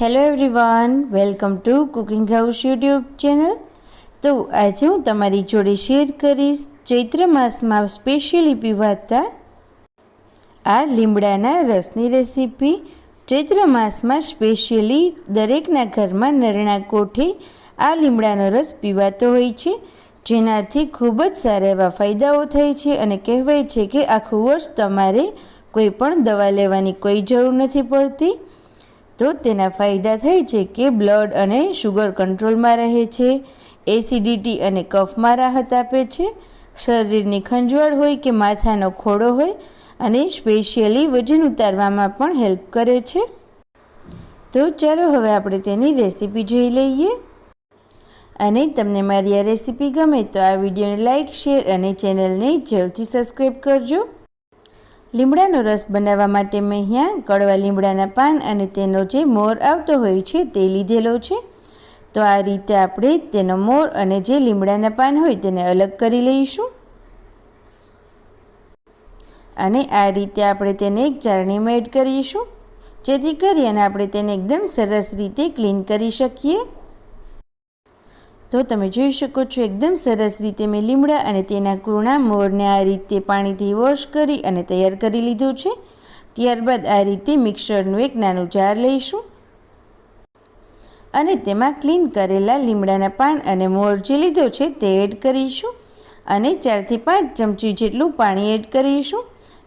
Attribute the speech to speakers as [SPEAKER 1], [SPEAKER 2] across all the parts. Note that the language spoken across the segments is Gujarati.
[SPEAKER 1] Hello everyone welcome to cooking house YouTube channel તો આજે હું તમારી જોડે શેર કરીશ ચૈત્ર માસમાં સ્પેશિયલી પીવાતા આ લીમડાના રસની રેસીપી ચૈત્ર માસમાં સ્પેશિયલી દરેકના ઘરમાં નરણા કોઠે આ લીમડાનો રસ પીવાતો હોય છે. જેનાથી ખૂબ જ સારા એવા ફાયદાઓ થાય છે અને કહેવાય છે કે આખું વર્ષ તમારે કોઈ પણ દવા લેવાની કોઈ જરૂર નથી પડતી. તો તેના ફાયદા થાય છે કે બ્લડ અને શુગર કંટ્રોલમાં રહે છે, એસિડિટી અને કફમાં રાહત આપે છે, શરીરની ખંજવાળ હોય કે માથાનો ખોડો હોય અને સ્પેશિયલી વજન ઉતારવામાં પણ હેલ્પ કરે છે. તો ચાલો હવે આપણે તેની રેસીપી જોઈ લઈએ. અને તમને મારી આ રેસીપી ગમે તો આ વિડીયોને લાઇક શેર અને ચેનલને જરૂરથી સબસ્ક્રાઈબ કરજો. લીમડાનો રસ બનાવવા માટે મેં અહીંયા કડવા લીમડાના પાન અને તેનો જે મોર આવતો હોય છે તે લીધેલો છે. તો આ રીતે આપણે તેનો મોર અને જે લીમડાના પાન હોય તેને અલગ કરી લઈશું. અને આ રીતે આપણે તેને એક ચારણીમાં એડ કરીશું. જેથી કરી અને આપણે તેને એકદમ સરસ રીતે ક્લીન કરી શકીએ. તો તમે જોઈ શકો છો, એકદમ સરસ રીતે મેં લીમડા અને તેના કૂણા મોરને આ રીતે પાણીથી વોશ કરી અને તૈયાર કરી લીધું છે. ત્યારબાદ આ રીતે મિક્સરનું એક નાનું જાર લઈશું અને તેમાં ક્લીન કરેલા લીમડાના પાન અને મોર જે લીધો છે તે એડ કરીશું અને ચારથી પાંચ ચમચી જેટલું પાણી એડ કરીશું.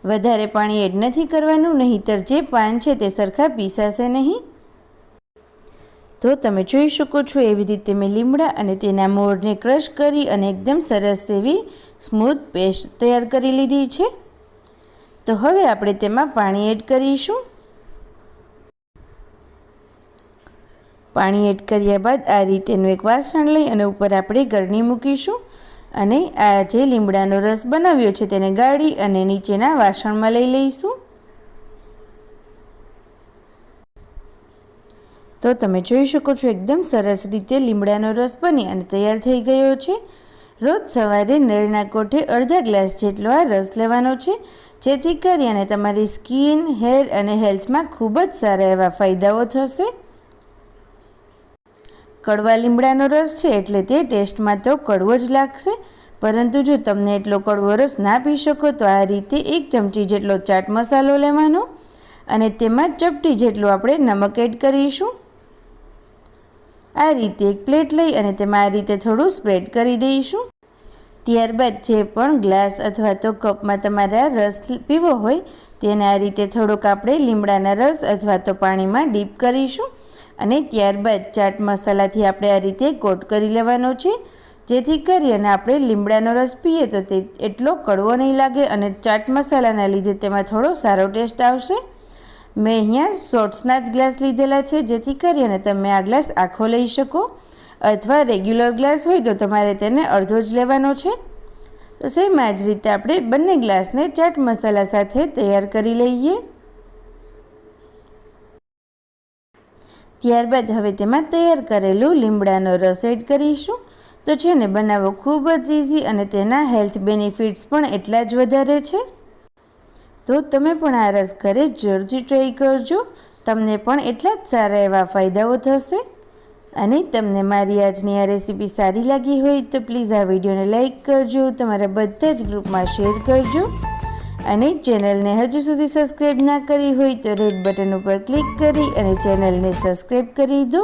[SPEAKER 1] વધારે પાણી એડ નથી કરવાનું, નહીંતર જે પાન છે તે સરખા પીસાશે નહીં. તો તમે જોઈ શકો છો એવી રીતે મેં લીમડા અને તેના મોરને ક્રશ કરી અને એકદમ સરસ એવી સ્મૂથ પેસ્ટ તૈયાર કરી લીધી છે. તો હવે આપણે તેમાં પાણી એડ કરીશું. પાણી એડ કર્યા બાદ આ રીતેનું એક વાસણ લઈ અને ઉપર આપણે ગરણી મૂકીશું અને આ જે લીમડાનો રસ બનાવ્યો છે તેને ગાળી અને નીચેના વાસણમાં લઈ લઈશું. તો તમે જોઈ શકો છો એકદમ સરસ રીતે લીમડાનો રસ બની અને તૈયાર થઈ ગયો છે. રોજ સવારે નળના કોઠે અડધા ગ્લાસ જેટલો આ રસ લેવાનો છે, જેથી કરી અને તમારી સ્કિન, હેર અને હેલ્થમાં ખૂબ જ સારા એવા ફાયદાઓ થશે. કડવા લીમડાનો રસ છે એટલે તે ટેસ્ટમાં તો કડવો જ લાગશે, પરંતુ જો તમને એટલો કડવો રસ ના પી શકો તો આ રીતે એક ચમચી જેટલો ચાટ મસાલો લેવાનો અને તેમાં ચપટી જેટલું આપણે નમક એડ કરીશું. આ રીતે એક પ્લેટ લઈ અને તેમાં આ રીતે થોડું સ્પ્રેડ કરી દઈશું. ત્યારબાદ જે પણ ગ્લાસ અથવા તો કપમાં તમારે રસ પીવો હોય, તેને આ રીતે થોડોક આપણે લીમડાના રસ અથવા તો પાણીમાં ડીપ કરીશું અને ત્યારબાદ ચાટ મસાલાથી આપણે આ રીતે કોટ કરી લેવાનો છે. જેથી કરી અને આપણે લીમડાનો રસ પીએ તો તે એટલો કડવો નહીં લાગે અને ચાટ મસાલાના લીધે તેમાં થોડો સારો ટેસ્ટ આવશે. મેં અહીંયા શોર્ટ્સના જ ગ્લાસ લીધેલા છે, જેથી કરી અને તમે આ ગ્લાસ આખો લઈ શકો. અથવા રેગ્યુલર ગ્લાસ હોય તો તમારે તેને અડધો જ લેવાનો છે. તો સેમ આ જ રીતે આપણે બંને ગ્લાસને ચાટ મસાલા સાથે તૈયાર કરી લઈએ. ત્યારબાદ હવે તેમાં તૈયાર કરેલું લીમડાનો રસ એડ કરીશું. તો છે ને, બનાવવો ખૂબ જ ઇઝી અને તેના હેલ્થ બેનિફિટ્સ પણ એટલા જ વધારે છે. તો તમે પણ આ રસ ઘરે જરૂરથી ટ્રાય કરજો. તમને પણ એટલા જ સારા એવા ફાયદાઓ થશે. અને તમને મારી આજની આ રેસીપી સારી લાગી હોય તો પ્લીઝ આ વિડીયોને લાઇક કરજો, તમારા બધા જ ગ્રુપમાં શેર કરજો. અને ચેનલને હજુ સુધી સબસ્ક્રાઈબ ના કરી હોય તો રેડ બટન ઉપર ક્લિક કરી અને ચેનલને સબસ્ક્રાઈબ કરી દો.